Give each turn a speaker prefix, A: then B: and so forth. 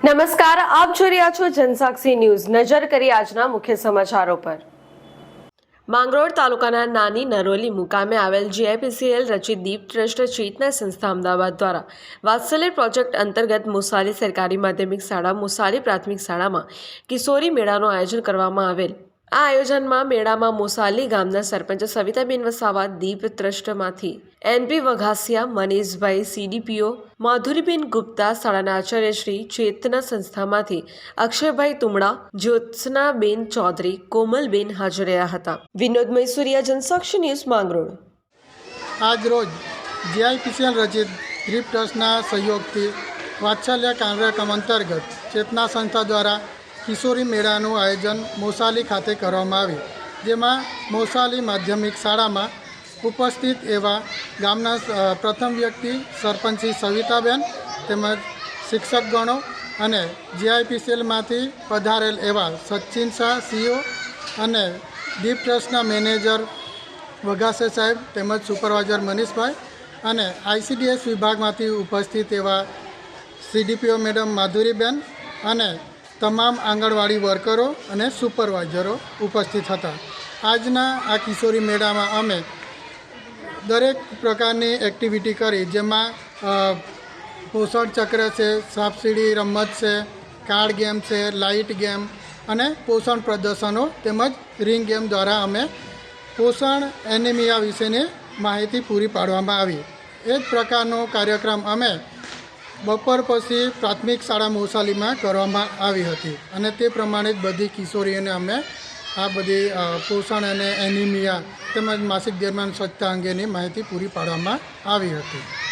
A: નમસ્કાર, આપ જોઈ રહ્યા છો જનસાક્ષી ન્યૂઝ. નજર કરી આજના મુખ્ય સમાચારો પર. માંગરોળ તાલુકાના નાની નરોલી મુકામે આવેલ જીઆઈપીસીએલ રચિત દીપ ટ્રસ્ટ ચેતના સંસ્થા અમદાવાદ દ્વારા વાત્સલ્ય પ્રોજેક્ટ અંતર્ગત મુસાલી સરકારી માધ્યમિક શાળા, મુસારી પ્રાથમિક શાળામાં કિશોરી મેળાનું આયોજન કરવામાં આવેલ. આ આયોજનમાં મેળામાં મોસાલી ગામના સરપંચ સવિતાબેન વસાવા, દીપ ટ્રસ્ટમાંથી એનપી વઘાસિયા, મનીષભાઈ સીડીપીઓ, માધુરીબેન ગુપ્તા, શાળાના આચાર્ય શ્રી ચેતના સંસ્થામાંથી અક્ષયભાઈ તુમડા, જ્યોત્સનાબેન ચૌધરી, કોમલબેન હાજર રહ્યા હતા. વિનોદ મૈસુરિયા, જનસાક્ષી ન્યૂઝ માંગરોળ.
B: આજ રોજ જીઆઈપીસીએલ રચિત દીપ ટ્રસ્ટના સહયોગથી વાત્સલ્ય કાર્યક્રમ અંતર્ગત ચેતના સંસ્થા દ્વારા કિશોરી મેળાનું આયોજન મોસાલી ખાતે કરવામાં આવ્યું, જેમાં મોસાલી માધ્યમિક શાળામાં ઉપસ્થિત એવા ગામના પ્રથમ વ્યક્તિ સરપંચી સવિતાબેન તેમજ શિક્ષકગણો અને જીઆઈપીસીએલમાંથી પધારેલ એવા સચિન શાહ, સીઓ અને દીપ ટ્રસ્ટના મેનેજર વઘાસે સાહેબ તેમજ સુપરવાઇઝર મનીષભાઈ અને આઈસીડીએસ વિભાગમાંથી ઉપસ્થિત એવા સીડીપીઓ મેડમ માધુરીબેન અને તમામ આંગણવાડી વર્કરો અને સુપરવાઇઝરો ઉપસ્થિત હતા. આજના આ કિશોરી મેળામાં અમે દરેક પ્રકારની એક્ટિવિટી કરી, જેમાં પોષણ ચક્ર છે, સાપસીડી રમત છે, કાર્ડ ગેમ છે, લાઇટ ગેમ અને પોષણ પ્રદર્શનો તેમજ રિંગ ગેમ દ્વારા અમે પોષણ એનિમિયા વિશેની માહિતી પૂરી પાડવામાં આવી. એ જ પ્રકારનો કાર્યક્રમ અમે બપોર પછી પ્રાથમિક શાળા મોસાલીમાં કરવામાં આવી હતી અને તે પ્રમાણે જ બધી કિશોરીઓને અમે આ બધી પોષણ અને એનિમિયા તેમજ માસિક દરમિયાન સ્વચ્છતા અંગેની માહિતી પૂરી પાડવામાં આવી હતી.